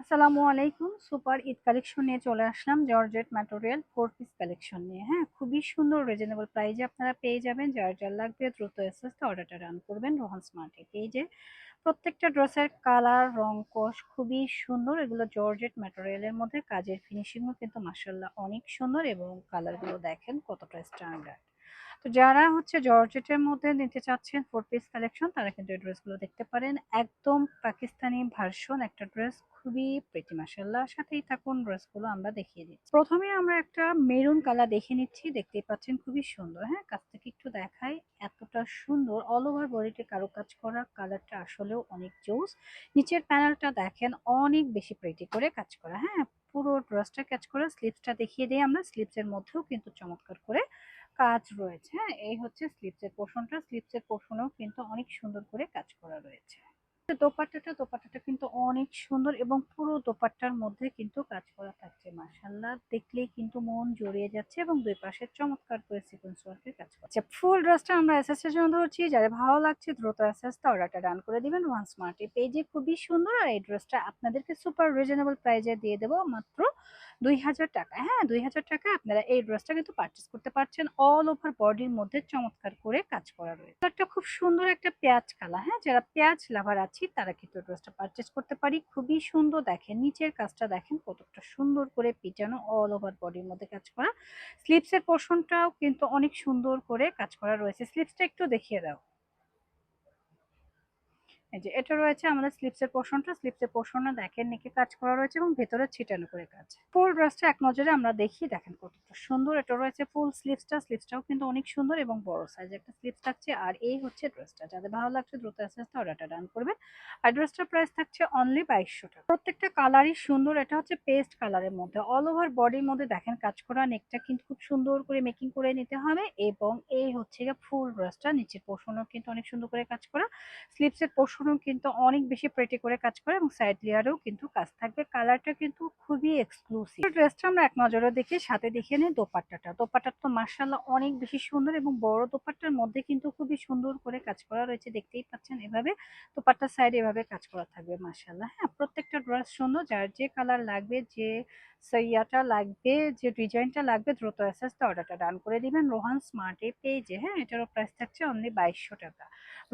আসসালামু আলাইকুম। Super Eid collection নিয়ে চলে আসলাম georgette material four piece collection নিয়ে। হ্যাঁ খুবই সুন্দর রিজনেবল প্রাইজে আপনারা পেয়ে যাবেন। যার যার লাগবে দ্রুত এসএসতে অর্ডারটা রান করবেন রোহান স্মার্টে পেজে প্রত্যেকটা ড্রেসের কালার রং কোশ খুবই সুন্দর। এগুলো জর্জেট ম্যাটেরিয়ালের মধ্যে কাজের ফিনিশিংও কিন্তু মাসাল্লাহ অনেক সুন্দর এবং কালারগুলো দেখেন কতটা স্ট্যান্ডার্ড তো যারা হচ্ছে জর্জেটের মধ্যে নিতে চাচ্ছেন ফোর পিস কালেকশন তারা কিন্তু এই ড্রেসগুলো দেখতে পারেন। একদম পাকিস্তানি ভার্সন একটা ড্রেস খুবই প্রেটি মাসাল্লাহ সাথেই থাকুন, ড্রেসগুলো আমরা দেখিয়ে দিচ্ছি। প্রথমে আমরা একটা মেরুন কালার দেখে নিচ্ছি। দেখতেই পাচ্ছেন খুবই সুন্দর। হ্যাঁ কাছ থেকে একটু দেখাই। এতটা সুন্দর অল ওভার বডিতে কারও কাজ করা কালারটা আসলেও অনেক জোস। নিচের প্যানেলটা দেখেন, অনেক বেশি প্রেটি করে কাজ করা। হ্যাঁ পুরো ড্রেসটা ক্যাচ করে স্লিপসটা দেখিয়ে দিই আমরা। স্লিপসের মধ্যেও কিন্তু চমৎকার করে কাজ রয়েছে। হ্যাঁ এই হচ্ছে স্লিপসের পোর্শনটা স্লিপসের পোর্শনেও কিন্তু অনেক সুন্দর করে কাজ করা রয়েছে। দোপাট্টাটা দোপাট্টাটা কিন্তু অনেক সুন্দর এবং পুরো দোপাট্টার মধ্যে কিন্তু কাজ করা থাকছে। মাশাল্লাহ দেখলেই কিন্তু মন জড়িয়ে যাচ্ছে এবং দুই পাশে চমৎকার করে সিকোয়েন্স ওয়ার্কের কাজ করছে ফুল ড্রেসটা আমরা এসএস এর জন্য ধরছি। যাদের ভালো লাগছে দ্রুত এসএস টা অর্ডারটা ডান করে দিবেন। ওয়ান স্মার্ট পেজে খুবই সুন্দর। আর এই ড্রেসটা আপনাদেরকে সুপার রিজনেবল প্রাইজে দিয়ে দেবো। মাত্র দুই হাজার টাকা। হ্যাঁ দুই হাজার টাকা আপনারা এই ড্রেসটা কিন্তু পারচেস করতে পারছেন। অল ওভার বডির মধ্যে চমৎকার করে কাজ করা রয়েছে। একটা খুব সুন্দর একটা পেঁয়াজ কালার হ্যাঁ যারা পেঁয়াজ লাভার আছি, তারা কিন্তু ড্রেসটা পারচেস করতে পারি। খুবই সুন্দর দেখেন, নিচের কাজটা দেখেন, কতটা সুন্দর করে পিটানো অল ওভার বডির মধ্যে কাজ করা। স্লিপসের পোর্শনটাও কিন্তু অনেক সুন্দর করে কাজ করা রয়েছে। স্লিপসটা একটু দেখিয়ে দাও। এই যে এটা রয়েছে আমাদের স্লিপসের পোর্শনটা স্লিপসের পোর্শনে দেখেন নিকে কাজ করা রয়েছে এবং ভেতরে ছিটানো করে কাজ। ফুল ড্রেসটা এক নজরে আমরা দেখি, দেখেন কতটা সুন্দর। এটা রয়েছে ফুল স্লিপসটা স্লিপসটাও কিন্তু অনেক সুন্দর এবং বড় সাইজ একটা স্লিপস থাকছে। আর এই হচ্ছে ড্রেসটা যাদের ভালো লাগছে দ্রুত আসতে অর্ডারটা ডান করবেন। আর ড্রেসটার প্রাইস থাকছে অনলি বাইশশো টাকা। প্রত্যেকটা কালারই সুন্দর। এটা হচ্ছে পেস্ট কালারের মধ্যে। অল ওভার বডির মধ্যে দেখেন কাজ করা নেকটা কিন্তু খুব সুন্দর করে মেকিং করে নিতে হবে এবং এই হচ্ছে ফুল ড্রেসটা নিচের পোর্শনও কিন্তু অনেক সুন্দর করে কাজ করা। স্লিপসের পোর্শনও কিন্তু অনেক বেশি প্রেটি করে কাজ করে এবং সাইড লেয়ারেও কিন্তু কাজ থাকবে। কালারটা কিন্তু খুবই এক্সক্লুসিভ ড্রেসটা আমরা এক নজরে দেখি সাথে দেখে নিই দোপাট্টাটা। দোপাট্টা তো মার্শাল্লাহ অনেক বেশি সুন্দর এবং বড় দোপাট্টার মধ্যে কিন্তু খুবই সুন্দর করে কাজ করা রয়েছে। দেখতেই পাচ্ছেন এভাবে দোপাট্টার সাইড এভাবে কাজ করা থাকবে মার্শাল্লাহ হ্যাঁ প্রত্যেকটা ড্রেস সুন্দর। যার যে কালার লাগবে, যে সইয়াটা লাগবে, যে ডিজাইনটা লাগবে, দ্রুত অ্যাসেসটা অর্ডারটা ডান করে দিবেন। রোহান স্মার্ট পেজে হ্যাঁ এটারও প্রাইস থাকছে অনলি বাইশশো টাকা।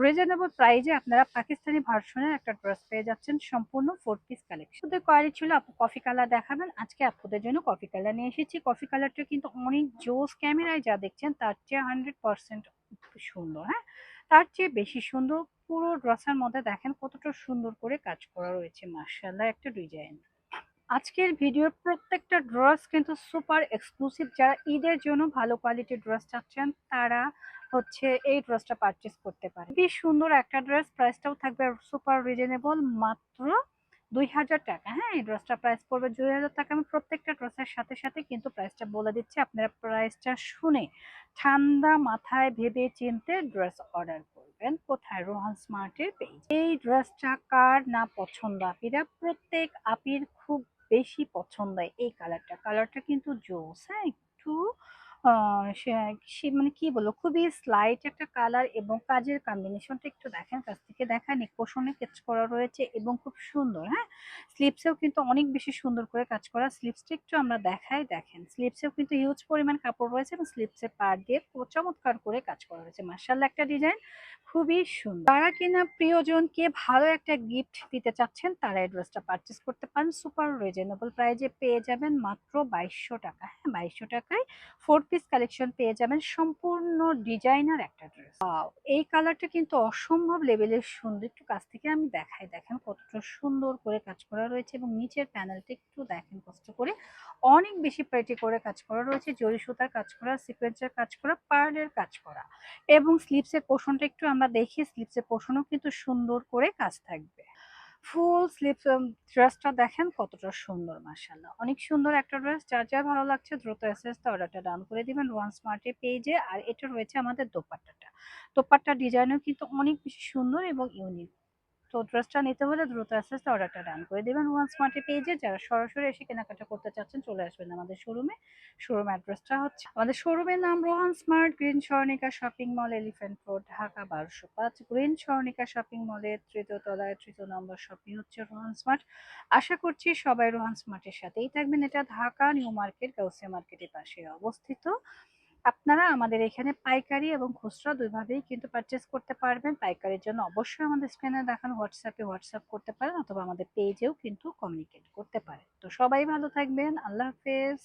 রিজনেবল প্রাইজে আপনারা পাকিস্তানি ভার্সনের একটা ড্রেস পেয়ে যাচ্ছেন, সম্পূর্ণ ফোর পিস কালেকশন শুধু কোয়ারি ছিল, আপু কফি কালার দেখাবেন। আজকে আপনাদের জন্য কফি কালার নিয়ে এসেছি। কফি কালারটা কিন্তু অনেক জোস ক্যামেরায় যা দেখছেন, তার চেয়ে হান্ড্রেড পার্সেন্ট সুন্দর হ্যাঁ? তার চেয়ে বেশি সুন্দর, পুরো ড্রেসের মধ্যে দেখেন কতটা সুন্দর করে কাজ করা রয়েছে। মার্শাল্লাহ একটা ডিজাইন আজকের ভিডিওর প্রত্যেকটা ড্রেস কিন্তু সুপার এক্সক্লুসিভ যারা ঈদের জন্য ভালো কোয়ালিটির ড্রেস চাচ্ছেন, তারা হচ্ছে এই ড্রেসটা পারচেস করতে পারে খুবই সুন্দর একটা ড্রেস প্রাইসটাও থাকবে সুপার রিজনেবল মাত্র দুই হাজার টাকা। হ্যাঁ এই ড্রেসটা প্রাইস পড়বে দুই হাজার টাকা। আমি প্রত্যেকটা ড্রেসের সাথে সাথে কিন্তু প্রাইসটা বলে দিচ্ছি, আপনারা প্রাইসটা শুনে ঠান্ডা মাথায় ভেবে চিনতে ড্রেস অর্ডার করবেন। কোথায়? রোহান স্মার্টের পেজ এই ড্রেসটা কার না পছন্দ? আপিরা প্রত্যেক আপির খুব বেশি পছন্দ এই কালারটা কালারটা কিন্তু জোস হ্যাঁ একটু সে মানে কি বলব? খুবই স্লাইট একটা কালার এবং কাজের কম্বিনেশনটা একটু দেখেন। কাছ থেকে দেখেন নেক পোষণে কাজ করা রয়েছে এবং খুব সুন্দর হ্যাঁ? স্লিপসেও কিন্তু অনেক বেশি সুন্দর করে কাজ করা। স্লিপসটা একটু আমরা দেখাই, দেখেন। স্লিপসেও কিন্তু হিউজ পরিমাণ কাপড় রয়েছে এবং স্লিপসের পার দিয়ে চমৎকার করে কাজ করা রয়েছে। মার্শাল্লাহ একটা ডিজাইন খুবই সুন্দর। তারা কিনা প্রিয়জনকে ভালো একটা গিফট দিতে চাচ্ছেন, তারা এই ড্রেসটা পারচেস করতে পারেন। সুপার রিজনেবল প্রাইজে পেয়ে যাবেন মাত্র বাইশশো টাকা হ্যাঁ? বাইশশো টাকায় ফোর কালেকশন পেয়ে যাবেন সম্পূর্ণ ডিজাইনার একটা ড্রেস এই কালারটা কিন্তু অসম্ভব লেভেলের সুন্দর। একটু কাছ থেকে আমি দেখাই, দেখেন কতটা সুন্দর করে কাজ করা রয়েছে এবং নিচের প্যানেলটা একটু দেখেন কষ্ট করে। অনেক বেশি প্রেটি করে কাজ করা রয়েছে, জরি সুতার কাজ করা সিকোয়েন্সের কাজ করা পার্লের কাজ করা। এবং স্লিপসের পোষণটা একটু আমরা দেখি স্লিপসের পোষণও কিন্তু সুন্দর করে কাজ থাকবে। ফুল স্লিপ ড্রেসটা দেখেন কতটা সুন্দর মাসাল্লাহ অনেক সুন্দর একটা ড্রেস, যার যা ভালো লাগছে দ্রুত এসএস অর্ডারটা ডান করে দিবেন ওয়ান স্মার্টের পেজে আর এটা রয়েছে আমাদের দোপাট্টাটা। দোপাট্টার ডিজাইনও কিন্তু অনেক বেশি সুন্দর এবং ইউনিক তো ড্রেসটা নিতে হলে দ্রুত আস্তে আস্তে অর্ডারটা ডান করে দেবেন। ওয়ান স্মার্টি পেজে যারা সরাসরি এসে কেনাকাটা করতে চাচ্ছেন চলে আসবেন আমাদের শোরুমে শোরুম অ্যাড্রেসটা হচ্ছে আমাদের শোরুমের নাম Rohan smart green Swarnika shopping mall elephant road Dhaka, বারোশো পাঁচ। গ্রিন স্বর্ণিকা শপিং মলের তৃতীয় তলায় তৃতীয় নম্বর শপিং হচ্ছে রোহান স্মার্ট আশা করছি সবাই রোহান স্মার্টের সাথেই থাকবেন। এটা ঢাকা, নিউ মার্কেট, গাউসিয়া মার্কেটের পাশে অবস্থিত। আপনারা আমাদের এখানে পাইকারি এবং খুচরা দুইভাবেই কিন্তু পারচেস করতে পারবেন। পাইকারির জন্য অবশ্যই আমাদের স্ক্রিনে দেখানো হোয়াটসঅ্যাপে হোয়াটসঅ্যাপ করতে পারেন অথবা আমাদের পেজেও কিন্তু কমিউনিকেট করতে পারেন। তো সবাই ভালো থাকবেন। আল্লাহ হাফেজ।